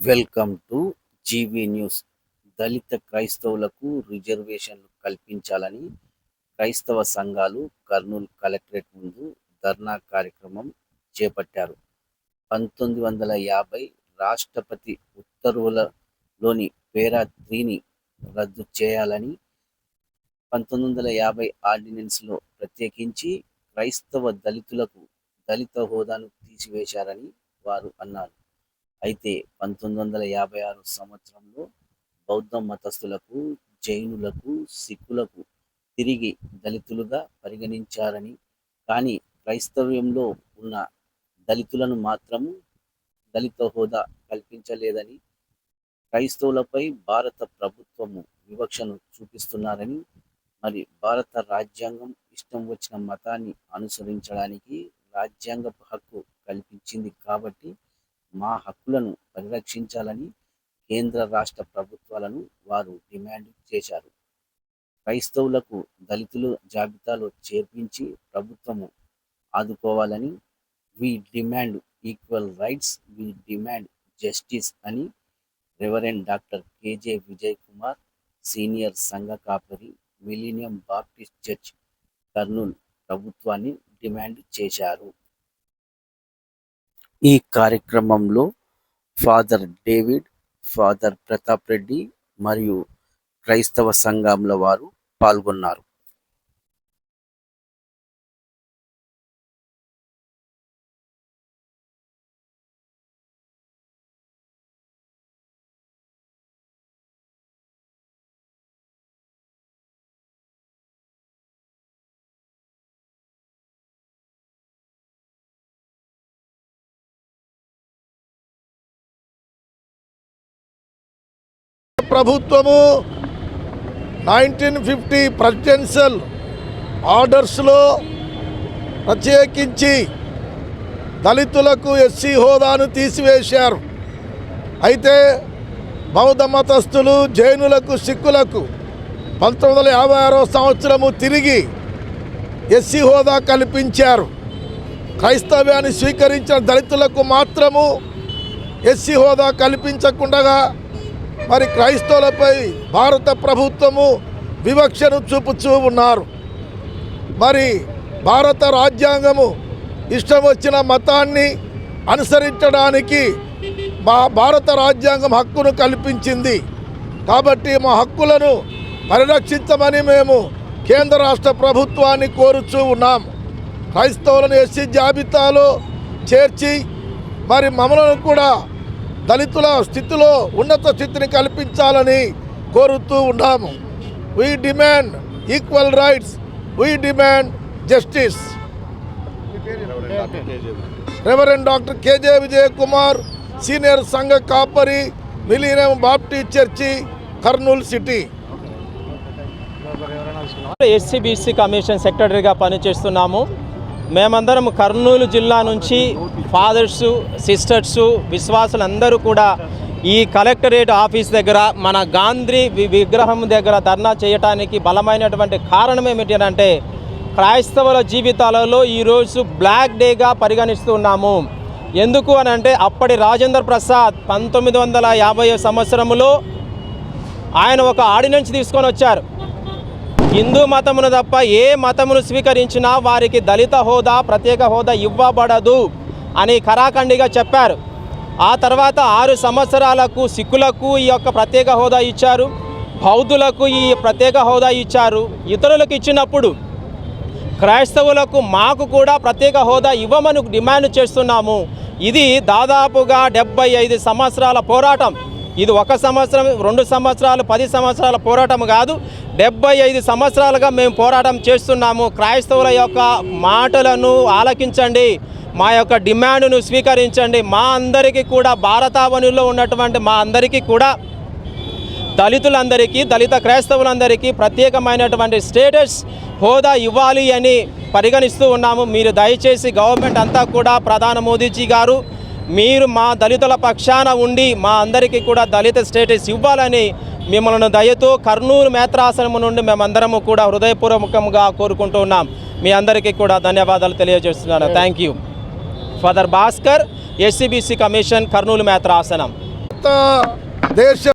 Welcome to GV news. దళిత క్రైస్తవులకు రిజర్వేషన్లు కల్పించాలని క్రైస్తవ సంఘాలు కర్నూలు కలెక్టరేట్ ముందు ధర్నా కార్యక్రమం చేపట్టారు. పంతొమ్మిది వందల యాభై రాష్ట్రపతి ఉత్తర్వులలోని పేరా త్రీని రద్దు చేయాలని పంతొమ్మిది వందల యాభై ఆర్డినెన్స్లో ప్రత్యేకించి క్రైస్తవ దళితులకు దళిత హోదాను తీసివేశారని వారు అన్నారు. అయితే పంతొమ్మిది వందల యాభై ఆరు సంవత్సరంలో బౌద్ధ మతస్థులకు జైనులకు సిక్కులకు తిరిగి దళితులుగా పరిగణించారని కానీ క్రైస్తవ్యంలో ఉన్న దళితులను మాత్రము దళిత హోదా కల్పించలేదని క్రైస్తవులపై భారత ప్రభుత్వము వివక్షను చూపిస్తున్నారని మరి భారత రాజ్యాంగం ఇష్టం వచ్చిన మతాన్ని అనుసరించడానికి రాజ్యాంగ హక్కు కల్పించింది కాబట్టి మా హక్కులను పరిరక్షించాలని కేంద్ర రాష్ట్ర ప్రభుత్వాలను వారు డిమాండ్ చేశారు. క్రైస్తవులకు దళితులు జాబితాలో చేర్పించి ప్రభుత్వము ఆదుకోవాలని we demand equal rights we demand justice అని reverend doctor KJ Vijay Kumar senior సంఘ కాపరి మిలీనియం బాప్టిస్ట్ చర్చ్ కర్నూలు ప్రభుత్వాన్ని డిమాండ్ చేశారు. ఈ కార్యక్రమంలో father David father Pratap Reddy మరియు క్రైస్తవ సంఘంల వారు పాల్గొన్నారు. ప్రభుత్వము నైన్టీన్ ఫిఫ్టీ ప్రెసిడెన్షియల్ ఆర్డర్స్లో ప్రత్యేకించి దళితులకు ఎస్సీ హోదాను తీసివేశారు. అయితే బౌద్ధ మతస్థులు జైనులకు సిక్కులకు పంతొమ్మిది వందల యాభై ఆరో సంవత్సరము తిరిగి ఎస్సీ హోదా కల్పించారు. క్రైస్తవ్యాన్ని స్వీకరించిన దళితులకు మాత్రము ఎస్సీ హోదా కల్పించకుండా మరి క్రైస్తవులపై భారత ప్రభుత్వము వివక్షను చూపుతూ ఉన్నారు. మరి భారత రాజ్యాంగము ఇష్టం వచ్చిన మతాన్ని అనుసరించడానికి మా భారత రాజ్యాంగం హక్కును కల్పించింది. కాబట్టి మా హక్కులను పరిరక్షించమని మేము కేంద్ర రాష్ట్ర ప్రభుత్వాన్ని కోరుచూ ఉన్నాం. క్రైస్తవులను ఎస్సీ జాబితాలో చేర్చి మరి మమ్మలను కూడా దళితుల స్థితిలో ఉన్నత స్థితిని కల్పించాలని కోరుతూ ఉన్నాము. We demand equal rights we demand justice reverend doctor KJ Vijay Kumar senior సంఘ కాపరి millennium baptist church Kurnool city SCBC commission సెక్రటరీగా పనిచేస్తున్నాము. మేమందరం కర్నూలు జిల్లా నుంచి ఫాదర్స్ సిస్టర్స్ విశ్వాసులు అందరూ కూడా ఈ కలెక్టరేట్ ఆఫీస్ దగ్గర మన గాంధీ వి- విగ్రహం దగ్గర ధర్నా చేయటానికి బలమైనటువంటి కారణం ఏమిటి అని అంటే క్రైస్తవుల జీవితాలలో ఈరోజు బ్లాక్ డేగా పరిగణిస్తున్నాము ఎందుకు అని అంటే అప్పటి రాజేంద్ర ప్రసాద్ పంతొమ్మిది వందల యాభై సంవత్సరములో ఆయన ఒక ఆర్డినెన్స్ తీసుకొని వచ్చారు. హిందూ మతమును తప్ప ఏ మతమును స్వీకరించినా వారికి దళిత హోదా ప్రత్యేక హోదా ఇవ్వబడదు అని కరాఖండిగా చెప్పారు. ఆ తర్వాత ఆరు సంవత్సరాలకు సిక్కులకు ఈ యొక్క ప్రత్యేక హోదా ఇచ్చారు. బౌద్ధులకు ఈ ప్రత్యేక హోదా ఇచ్చారు. ఇతరులకు ఇచ్చినప్పుడు క్రైస్తవులకు మాకు కూడా ప్రత్యేక హోదా ఇవ్వమని డిమాండ్ చేస్తున్నాము. ఇది దాదాపుగా డెబ్బై ఐదు సంవత్సరాల పోరాటం. ఇది ఒక సంవత్సరం రెండు సంవత్సరాలు పది సంవత్సరాల పోరాటం కాదు. డెబ్బై ఐదు సంవత్సరాలుగా మేము పోరాటం చేస్తున్నాము. క్రైస్తవుల యొక్క మాటలను ఆలకించండి. మా యొక్క డిమాండ్ను స్వీకరించండి. మా అందరికీ కూడా భారతావనిలో ఉన్నటువంటి మా అందరికీ కూడా దళితులందరికీ దళిత క్రైస్తవులందరికీ ప్రత్యేకమైనటువంటి స్టేటస్ హోదా ఇవ్వాలి అని పరిగణిస్తూ ఉన్నాము. మీరు దయచేసి గవర్నమెంట్ అంతా కూడా ప్రధాన మోదీజీ గారు మీరు మా దళితుల పక్షాన ఉండి మా అందరికీ కూడా దళిత స్టేటస్ ఇవ్వాలని మిమ్మల్ని దయతో కర్నూలు మేత్రాసనం నుండి మేమందరము కూడా హృదయపూర్వకంగా కోరుకుంటూ ఉన్నాం. మీ అందరికీ కూడా ధన్యవాదాలు తెలియజేస్తున్నాను. Thank you father Bhaskar SCBC commission Kurnool మేత్రాసనం దేశ